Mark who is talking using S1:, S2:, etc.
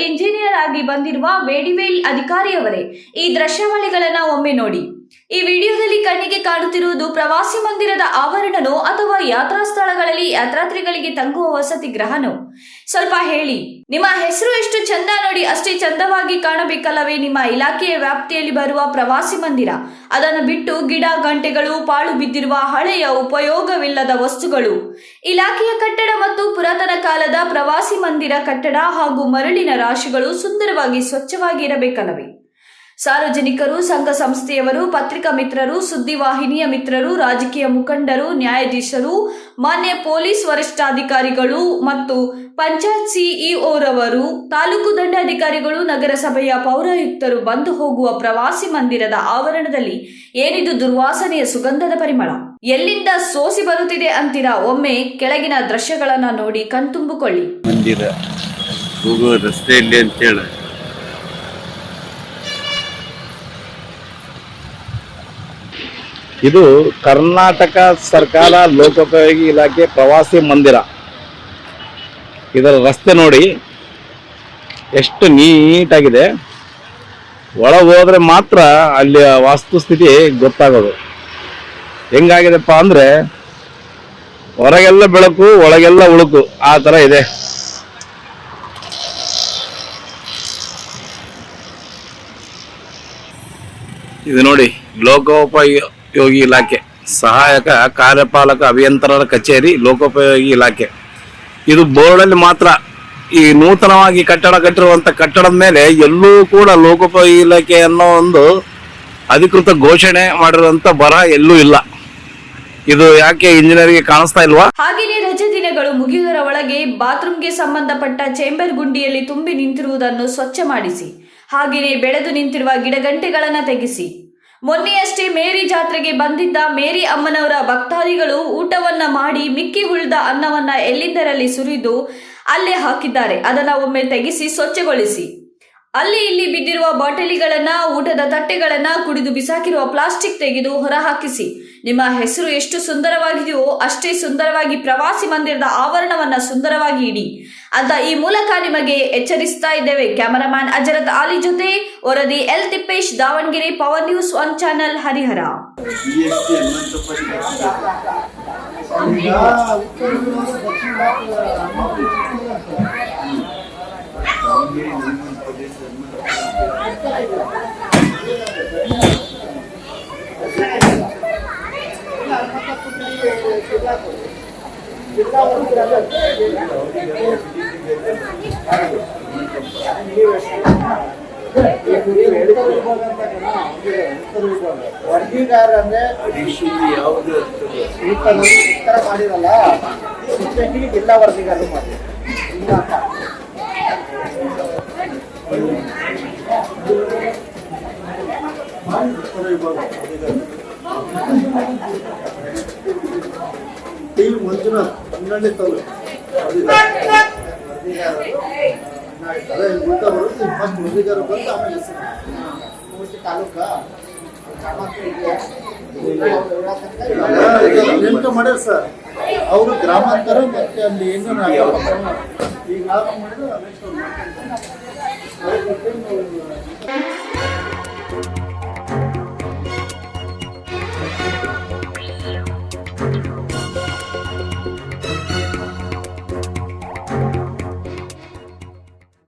S1: Engineer ಆಗಿ ಬಂದಿರುವ ವೇಡಿವೇಲ್ ಅಧಿಕಾರಿಯವರೇ ಈ ದೃಶ್ಯಾವಳಿಗಳನ್ನ ಒಮ್ಮೆ ನೋಡಿ. ಈ ವಿಡಿಯೋದಲ್ಲಿ ಕಣ್ಣಿಗೆ ಕಾಣುತ್ತಿರುವುದು ಪ್ರವಾಸಿ ಮಂದಿರದ ಆವರಣನೋ ಅಥವಾ ಯಾತ್ರಾ ಸ್ಥಳಗಳಲ್ಲಿ ಯಾತ್ರಾತ್ರಿಗಳಿಗೆ ತಂಗುವ ವಸತಿ ಗ್ರಹನೋ ಸ್ವಲ್ಪ ಹೇಳಿ. ನಿಮ್ಮ ಹೆಸರು ಎಷ್ಟು ಚಂದ ನೋಡಿ ಅಷ್ಟೇ ಚಂದವಾಗಿ ಕಾಣಬೇಕಲ್ಲವೇ ನಿಮ್ಮ ಇಲಾಖೆಯ ವ್ಯಾಪ್ತಿಯಲ್ಲಿ ಬರುವ ಪ್ರವಾಸಿ ಮಂದಿರ? ಅದನ್ನು ಬಿಟ್ಟು ಗಿಡ, ಗಂಟೆಗಳು, ಪಾಳು ಬಿದ್ದಿರುವ ಹಳೆಯ ಉಪಯೋಗವಿಲ್ಲದ ವಸ್ತುಗಳು. ಇಲಾಖೆಯ ಕಟ್ಟಡ ಮತ್ತು ಪುರಾತನ ಕಾಲದ ಪ್ರವಾಸಿ ಮಂದಿರ ಕಟ್ಟಡ ಹಾಗೂ ಮರಳಿನ ರಾಶಿಗಳು ಸುಂದರವಾಗಿ ಸ್ವಚ್ಛವಾಗಿ ಇರಬೇಕಲ್ಲವೇ ಸಾರ್ವಜನಿಕರು, ಸಂಘ ಸಂಸ್ಥೆಯವರು, ಪತ್ರಿಕಾ ಮಿತ್ರರು ಸುದ್ದಿವಾಹಿನಿಯ ಮಿತ್ರರು, ರಾಜಕೀಯ ಮುಖಂಡರು, ನ್ಯಾಯಾಧೀಶರು, ಮಾನ್ಯ ಪೊಲೀಸ್ ವರಿಷ್ಠಾಧಿಕಾರಿಗಳು ಮತ್ತು ಪಂಚಾಯತ್ ಸಿಇಒರವರು, ತಾಲೂಕು ದಂಡಾಧಿಕಾರಿಗಳು, ನಗರಸಭೆಯ ಪೌರಾಯುಕ್ತರು ಬಂದು ಹೋಗುವ ಪ್ರವಾಸಿ ಮಂದಿರದ ಆವರಣದಲ್ಲಿ ಏನಿದು ದುರ್ವಾಸನೆಯ ಸುಗಂಧದ ಪರಿಮಳ? ಎಲ್ಲಿಂದ ಸೋಸಿ ಬರುತ್ತಿದೆ ಅಂತೀರಾ? ಒಮ್ಮೆ ಕೆಳಗಿನ ದೃಶ್ಯಗಳನ್ನ ನೋಡಿ ಕಣ್ತುಂಬಿಕೊಳ್ಳಿ.
S2: ಮಂದಿರ, ಹೋಗುವ ರಸ್ತೆಯಲ್ಲಿ ಅಂತೇಳಿ.
S3: ಇದು ಕರ್ನಾಟಕ ಸರ್ಕಾರ ಲೋಕೋಪಯೋಗಿ ಇಲಾಖೆ ಪ್ರವಾಸಿ ಮಂದಿರ. ಇದರ ರಸ್ತೆ ನೋಡಿ ಎಷ್ಟು ನೀಟಾಗಿದೆ. ಒಳ ಹೋದ್ರೆ ಮಾತ್ರ ಅಲ್ಲಿಯ ವಾಸ್ತುಸ್ಥಿತಿ ಗೊತ್ತಾಗೋದು. ಹೆಂಗಾಗಿದೆಪ್ಪ ಅಂದ್ರೆ ಹೊರಗೆಲ್ಲ ಬೆಳಕು, ಒಳಗೆಲ್ಲ ಉಳುಕು, ಆ ಥರ ಇದೆ. ಇದು ನೋಡಿ ಲೋಕೋಪಯೋಗಿ ಇಲಾಖೆ, ಸಹಾಯಕ ಕಾರ್ಯಪಾಲಕ ಅಭಿಯಂತರರ ಕಚೇರಿ, ಲೋಕೋಪಯೋಗಿ ಇಲಾಖೆ. ಇದು ಬೋರ್ಡಲ್ಲಿ ಮಾತ್ರ ಈ ನೂತನವಾಗಿ ಕಟ್ಟಡ ಕಟ್ಟಿರುವಂತ ಕಟ್ಟಡದ ಮೇಲೆ ಎಲ್ಲೂ ಕೂಡ ಲೋಕೋಪಯೋಗಿ ಇಲಾಖೆ ಅನ್ನೋ ಒಂದು ಅಧಿಕೃತ ಘೋಷಣೆ ಮಾಡಿರುವಂತ ಬರ ಎಲ್ಲೂ ಇಲ್ಲ. ಇದು ಯಾಕೆ ಇಂಜಿನಿಯರ್ಗೆ ಕಾಣಿಸ್ತಾ ಇಲ್ವಾ?
S1: ಹಾಗೆಯೇ ರಜೆ ದಿನಗಳು ಮುಗಿಯುವುದರ ಒಳಗೆ ಬಾತ್ರೂಮ್ಗೆ ಸಂಬಂಧಪಟ್ಟ ಚೇಂಬರ್ ಗುಂಡಿಯಲ್ಲಿ ತುಂಬಿ ನಿಂತಿರುವುದನ್ನು ಸ್ವಚ್ಛ ಮಾಡಿಸಿ, ಹಾಗೆಯೇ ಬೆಳೆದು ನಿಂತಿರುವ ಗಿಡಗಂಟೆಗಳನ್ನು ತೆಗೆಸಿ. ಮೊನ್ನೆಯಷ್ಟೇ ಮೇರಿ ಜಾತ್ರೆಗೆ ಬಂದಿದ್ದ ಮೇರಿ ಅಮ್ಮನವರ ಭಕ್ತಾದಿಗಳು ಊಟವನ್ನ ಮಾಡಿ ಮಿಕ್ಕಿ ಉಳಿದ ಅನ್ನವನ್ನ ಎಲ್ಲಿಂದರಲ್ಲಿ ಸುರಿದು ಅಲ್ಲೇ ಹಾಕಿದ್ದಾರೆ. ಅದನ್ನ ಒಮ್ಮೆ ತೆಗೆಸಿ ಸ್ವಚ್ಛಗೊಳಿಸಿ. ಅಲ್ಲಿ ಇಲ್ಲಿ ಬಿದ್ದಿರುವ ಬಾಟಲಿಗಳನ್ನ, ಊಟದ ತಟ್ಟೆಗಳನ್ನ ಕುಡಿದು ಬಿಸಾಕಿರುವ ಪ್ಲಾಸ್ಟಿಕ್ ತೆಗೆದು ಹೊರಹಾಕಿಸಿ. ನಿಮ್ಮ ಹೆಸರು ಎಷ್ಟು ಸುಂದರವಾಗಿದೆಯೋ ಅಷ್ಟೇ ಸುಂದರವಾಗಿ ಪ್ರವಾಸಿ ಮಂದಿರದ ಆವರಣವನ್ನ ಸುಂದರವಾಗಿ ಇಡಿ. ಅಂತ ಈ ಮೂಲಕ ನಿಮಗೆ ಎಚ್ಚರಿಸ್ತಾ ಇದ್ದೇವೆ. ಕ್ಯಾಮರಾಮ್ಯಾನ್ ಅಜರತ್ ಆಲಿ ಜೊತೆ ವರದಿ L Tippesh, Davangere, power news one channel, Harihar.
S4: ವರ್ಗೀಕಾರ ಅಂದ್ರೆ
S2: ಅಡಿಷನ್ ಯಾವುದು
S4: ಈ ತರ ಈ ತರ ಮಾಡಿರಲ್ಲ ಶಿಕ್ಷಕಿಗೆ ಎಲ್ಲ ವರ್ಗೀಕಾರ ಮಾಡಿ ಇಲ್ಲ ಅಂತ ಟಿ ಮಂಜುನಾಥ್, ಹನ್ನೆರಡನೇ ತಾಲೂಕು ಅದೇ ಊಟ ಬರುತ್ತೆ ಫಸ್ಟ್ ಮುರಳಿಗಾರ ಬಂದು ಆಮೇಲೆ ಪೂರ್ತಿ ತಾಲೂಕ ಮಾಡ್ಯಾರ ಸರ್? ಅವರು ಗ್ರಾಮಾಂತರ ಮತ್ತೆ ಅಲ್ಲಿ ಏನು ಈಗ ನಾವು ಮಾಡಿದ್ರೆ.